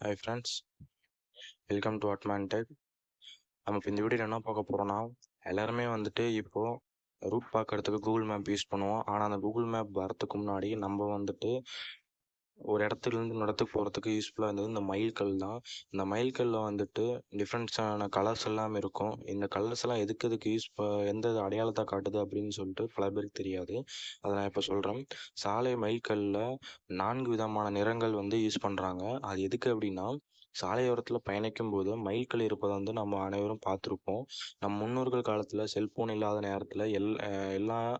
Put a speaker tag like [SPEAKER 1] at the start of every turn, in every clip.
[SPEAKER 1] Hi friends welcome to Admon Tech நம்ம இப்போ இந்த வீடியோவில் என்ன பார்க்க போகிறோம்னா எல்லாருமே வந்துட்டு இப்போது ரூட் பார்க்கறதுக்கு கூகுள் மேப் யூஸ் பண்ணுவோம். ஆனால் அந்த கூகுள் மேப் வரத்துக்கு முன்னாடி நம்ம வந்துட்டு ஒரு இடத்துலேருந்து இன்னொரு இடத்துக்கு போகிறதுக்கு யூஸ்ஃபுல்லாக இருந்தது. இந்த மயில்கல் தான். இந்த மயில்கல்லில் வந்துட்டு டிஃப்ரெண்ட்ஸான கலர்ஸ் எல்லாம் இருக்கும். இந்த கலர்ஸ் எல்லாம் எதுக்கு எதுக்கு யூஸ் ப எந்த அடையாளத்தை காட்டுது அப்படின்னு சொல்லிட்டு பல பேருக்கு தெரியாது. அதை நான் இப்போ சொல்கிறேன் சாலை மயில்கல்ல நான்கு விதமான நிறங்கள் வந்து யூஸ் பண்ணுறாங்க அது எதுக்கு அப்படின்னா சாலையோரத்தில் பயணிக்கும் போது மயில்கல் இருப்பதை வந்து நம்ம அனைவரும் பார்த்துருப்போம். நம் முன்னோர்கள் காலத்தில் செல்ஃபோன் இல்லாத நேரத்தில் எல் எல்லாம்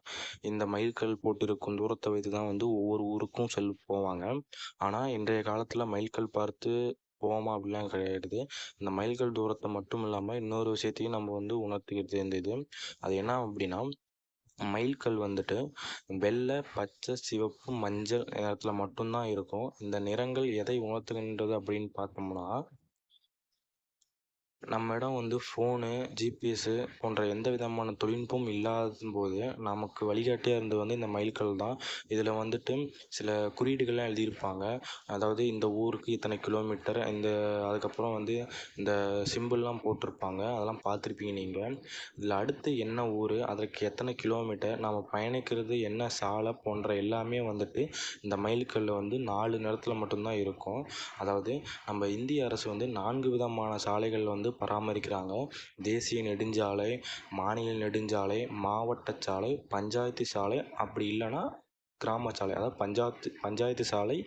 [SPEAKER 1] இந்த மயில்கல் போட்டிருக்கும் தூரத்தை வைத்து தான் வந்து ஒவ்வொரு ஊருக்கும் செல் போவாங்க. ஆனால் இன்றைய காலத்தில் மைல்கல் பார்த்து போவோமா அப்படிலாம் கிடையாது. இந்த மைல்கல் தூரத்தை மட்டும் இல்லாமல் இன்னொரு விஷயத்தையும் நம்ம வந்து உணர்த்திக்கிட்டு இருந்தது அது என்ன அப்படின்னா மைல்கல் வந்துட்டு வெள்ளை பச்சை சிவப்பு மஞ்சள் நிறத்தில் மட்டும்தான் இருக்கும். இந்த நிறங்கள் எதை உணர்த்துகின்றது அப்படின்னு பார்த்தோம்னா நம்மிடம் வந்து ஃபோனு ஜிபிஎஸ்ஸு போன்ற எந்த விதமான தொழில்நுட்பமும் இல்லாத போது நமக்கு வழிகாட்டியாக இருந்தது வந்து இந்த மைல்கல் தான். இதில் வந்துட்டு சில குறியீடுகள்லாம் எழுதியிருப்பாங்க. அதாவது இந்த ஊருக்கு இத்தனை கிலோமீட்டர் இந்த அதுக்கப்புறம் வந்து இந்த சிம்பிள்லாம் போட்டிருப்பாங்க. அதெல்லாம் பார்த்துருப்பீங்க நீங்கள் இதில் அடுத்து என்ன ஊர் அதற்கு எத்தனை கிலோமீட்டர் நம்ம பயணிக்கிறது என்ன சாலை போன்ற எல்லாமே வந்துட்டு இந்த மைல்கல்லில் வந்து நாலு நேரத்தில் மட்டும்தான் இருக்கும். அதாவது நம்ம இந்திய அரசு வந்து நான்கு விதமான சாலைகள் வந்து பராமரிக்கிறாங்க. தேசிய நெடுஞ்சாலை மாநில நெடுஞ்சாலை மாவட்ட சாலை பஞ்சாயத்து சாலை அப்படி இல்லைன்னா கிராம சாலை. அதாவது பஞ்சாயத்து பஞ்சாயத்து சாலை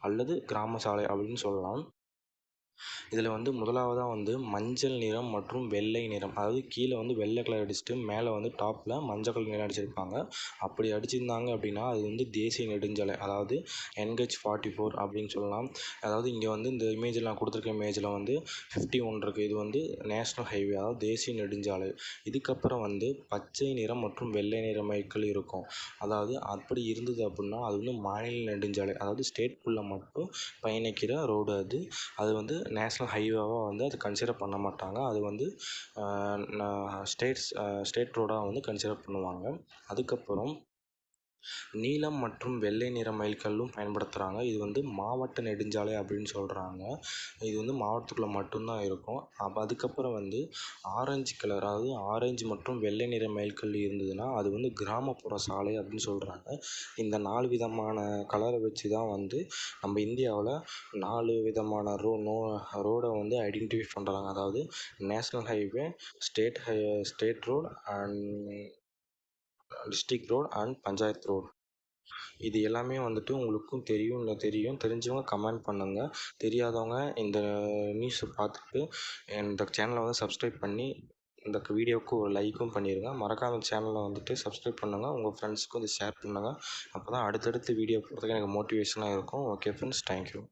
[SPEAKER 1] அல்லது கிராம சாலை அப்படின்னு சொல்லலாம். இதில் வந்து முதலாவதாக வந்து மஞ்சள் நிறம் மற்றும் வெள்ளை நிறம். அதாவது கீழே வந்து வெள்ளை கலர் அடிச்சுட்டு மேலே வந்து டாப்பில் மஞ்சள் கலர் நிறம் அடிச்சிருப்பாங்க அப்படி அடிச்சிருந்தாங்க அப்படின்னா அது வந்து தேசிய நெடுஞ்சாலை அதாவது என்ஹெச் ஃபார்ட்டி ஃபோர் அப்படின்னு சொல்லலாம். அதாவது இங்கே வந்து இந்த இமேஜில் நான் கொடுத்துருக்க இமேஜில் வந்து ஃபிஃப்டி ஒன் இருக்குது இது வந்து நேஷ்னல் ஹைவே அதாவது தேசிய நெடுஞ்சாலை. இதுக்கப்புறம் வந்து பச்சை நிறம் மற்றும் வெள்ளை நிற மைக்கள் இருக்கும். அதாவது அப்படி இருந்தது அப்படின்னா அது வந்து மாநில நெடுஞ்சாலை அதாவது ஸ்டேட்குள்ளே மட்டும் பயணிக்கிற ரோடு அது. அது வந்து நேஷ்னல் ஹைவேவாக வந்து அது கன்சிடர் பண்ண மாட்டாங்க. அது வந்து ஸ்டேட்ஸ் ஸ்டேட் ரோடாக வந்து கன்சிடர் பண்ணுவாங்க. அதுக்கப்புறம் நீலம் மற்றும் வெள்ளை நிற மைல்கல்லும் பயன்படுத்துகிறாங்க இது வந்து மாவட்ட நெடுஞ்சாலை அப்படின்னு சொல்கிறாங்க இது வந்து மாவட்டத்துக்குள்ளே மட்டும்தான் இருக்கும். அப்போ அதுக்கப்புறம் வந்து ஆரஞ்சு கலர் அதாவது ஆரஞ்சு மற்றும் வெள்ளை நிற மைல்கல் இருந்ததுன்னா அது வந்து கிராமப்புற சாலை அப்படின்னு சொல்கிறாங்க இந்த நாலு விதமான கலரை வச்சு தான் வந்து நம்ம இந்தியாவில் நாலு விதமான ரோ நோ ரோடை வந்து ஐடென்டிஃபை பண்ணுறாங்க அதாவது national highway state high state road and district road and panchayat road இது எல்லாமே வந்துட்டு உங்களுக்கும் தெரியும் இல்லை தெரியும். தெரிஞ்சவங்க கமெண்ட் பண்ணுங்கள் தெரியாதவங்க இந்த நியூஸை பார்த்துட்டு இந்த சேனலை வந்து சப்ஸ்கிரைப் பண்ணி இந்த வீடியோவுக்கு ஒரு லைக்கும் பண்ணிடுங்க மறக்காம சேனலை வந்துட்டு சப்ஸ்கிரைப் பண்ணுங்கள் உங்கள் ஃப்ரெண்ட்ஸுக்கும் இதை ஷேர் பண்ணுங்கள் அப்போ தான் அடுத்தடுத்து வீடியோ போடுறதுக்கு எனக்கு மோட்டிவேஷனாக இருக்கும். Okay friends thank you